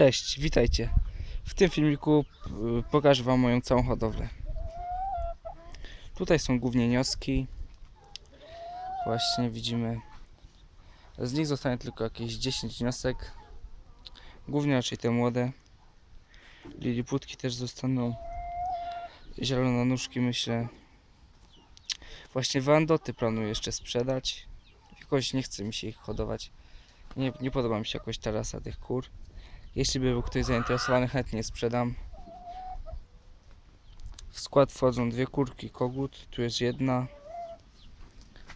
Cześć, witajcie. W tym filmiku y, pokażę Wam moją całą hodowlę. Tutaj są głównie nioski. Właśnie widzimy. Z nich zostanie tylko jakieś 10 niosek. Głównie raczej te młode. Liliputki też zostaną. Zielononóżki myślę. Właśnie wandoty planuję jeszcze sprzedać. Jakoś nie chce mi się ich hodować. Nie, nie podoba mi się jakoś ta rasa tych kur. Jeśli by był ktoś zainteresowany, chętnie sprzedam. W skład wchodzą dwie kurki kogut. Tu jest jedna.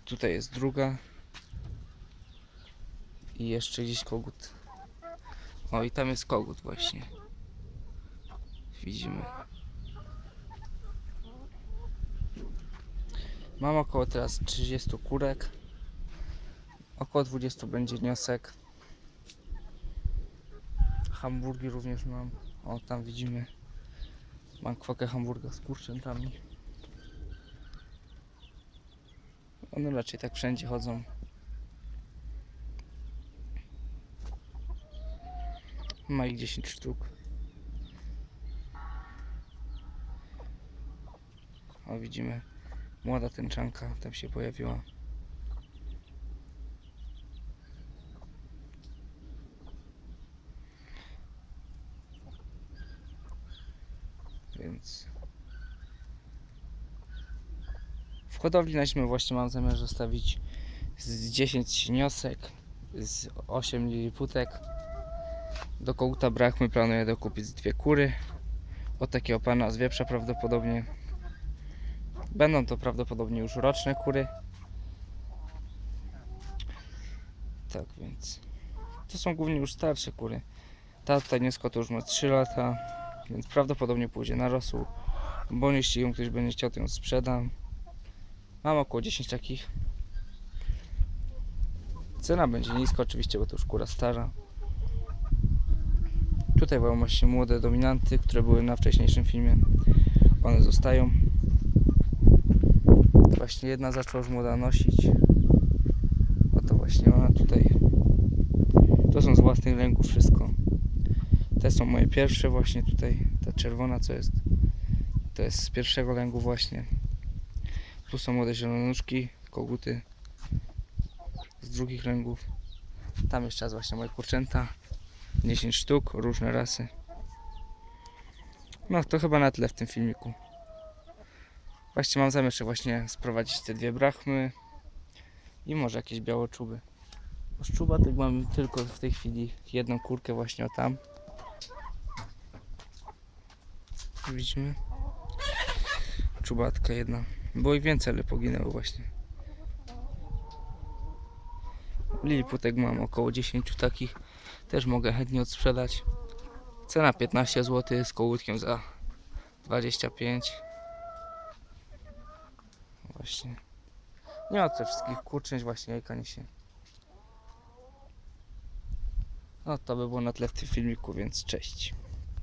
Tutaj jest druga. I jeszcze gdzieś kogut. O i tam jest kogut właśnie. Widzimy. Mam około teraz 30 kurek. Około 20 będzie niosek. Hamburgi również mam. O, tam widzimy. Mam kwokę hamburga z kurczętami. One raczej tak wszędzie chodzą. Ma ich 10 sztuk. O, widzimy. Młoda tęczanka tam się pojawiła. Więc w hodowli na właśnie mam zamiar zostawić z 10 niosek, z 8 liliputek. Do koguta brachmy planuję dokupić dwie kury. Od takiego pana z wieprza prawdopodobnie. Będą to prawdopodobnie już roczne kury. Tak więc. To są głównie już starsze kury. Ta tutaj nisko to już ma 3 lata więc prawdopodobnie pójdzie na rosół. Bo jeśli ją ktoś będzie chciał, to ją sprzedam. Mam około 10 takich. Cena będzie niska oczywiście, bo to już kura stara. Tutaj mają właśnie młode dominanty, które były na wcześniejszym filmie. One zostają. Właśnie jedna zaczęła już młoda nosić. Oto właśnie ona tutaj. To są z własnych ręków wszystko. Te są moje pierwsze właśnie tutaj. Ta czerwona co jest. To jest z pierwszego lęgu właśnie. Tu są młode zielonuszki, koguty. Z drugich lęgów. Tam jeszcze raz właśnie moje kurczęta. 10 sztuk, różne rasy. No to chyba na tyle w tym filmiku. Właśnie mam zamiar właśnie sprowadzić te dwie brachmy. I może jakieś białoczuby. Z czubatek mam tylko w tej chwili jedną kurkę właśnie o tam. Widzimy. Czubatka jedna. Było ich więcej, ale poginęło właśnie. Liliputek mam około 10 takich. Też mogę chętnie odsprzedać. Cena 15 zł z kołutkiem za 25. Właśnie. Nie ma tych wszystkich kurczęć właśnie jajka niesie. No to by było na tle w tym filmiku, więc cześć.